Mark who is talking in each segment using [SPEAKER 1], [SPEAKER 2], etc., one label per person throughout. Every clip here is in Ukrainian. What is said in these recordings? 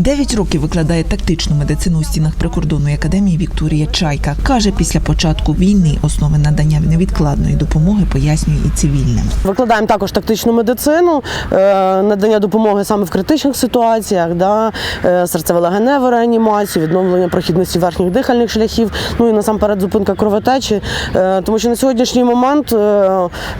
[SPEAKER 1] Дев'ять років викладає тактичну медицину у стінах прикордонної академії Вікторія Чайка. Каже, після початку війни основи надання невідкладної допомоги пояснює і цивільним.
[SPEAKER 2] Викладаємо також тактичну медицину, е, надання допомоги саме в критичних ситуаціях, да, е, серцево-легеневу реанімацію, відновлення прохідності верхніх дихальних шляхів, ну і насамперед зупинка кровотечі. Е, Тому що на сьогоднішній момент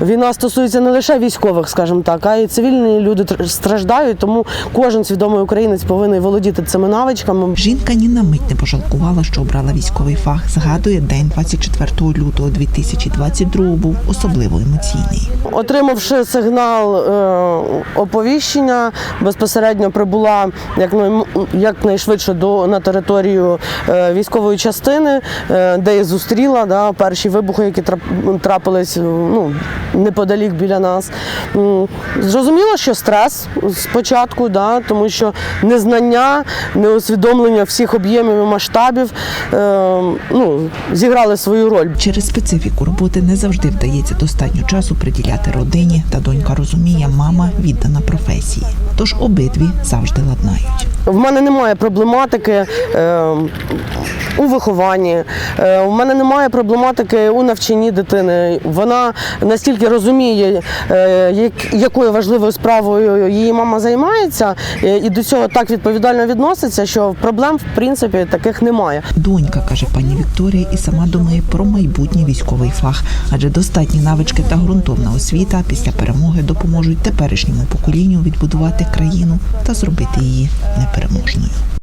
[SPEAKER 2] війна стосується не лише військових, скажімо так, а й цивільні люди тр- страждають. Тому кожен свідомий українець повинен володіти цими навичками.
[SPEAKER 1] Жінка ні на мить не пожалкувала, що обрала військовий фах. Згадує, день 24 лютого 2022 був особливо емоційний.
[SPEAKER 2] Отримавши сигнал е, оповіщення, безпосередньо прибула якнай- якнайшвидше до на територію е, військової частини, е, де я зустріла да, перші вибухи, які трапились ну, неподалік біля нас. Зрозуміло, що стрес спочатку, да, тому що незнання, неусвідомлення всіх об'ємів і масштабів е, ну, зіграли свою роль.
[SPEAKER 1] Через специфіку роботи не завжди вдається достатньо часу приділяти родині, та донька розуміє, мама віддана професії. Тож обидві завжди ладнають.
[SPEAKER 2] В мене немає проблематики е, у вихованні, е, у мене немає проблематики у навчанні дитини. Вона настільки розуміє, е, як, якою важливою справою її мама займається, е, і до цього так відповідально відноситься, що проблем в принципі таких немає.
[SPEAKER 1] Донька каже пані Вікторія, і сама думає про майбутній військовий фах, адже достатні навички та ґрунтовна освіта після перемоги допоможуть теперішньому поколінню відбудувати країну та зробити її непереможною. 是那样的。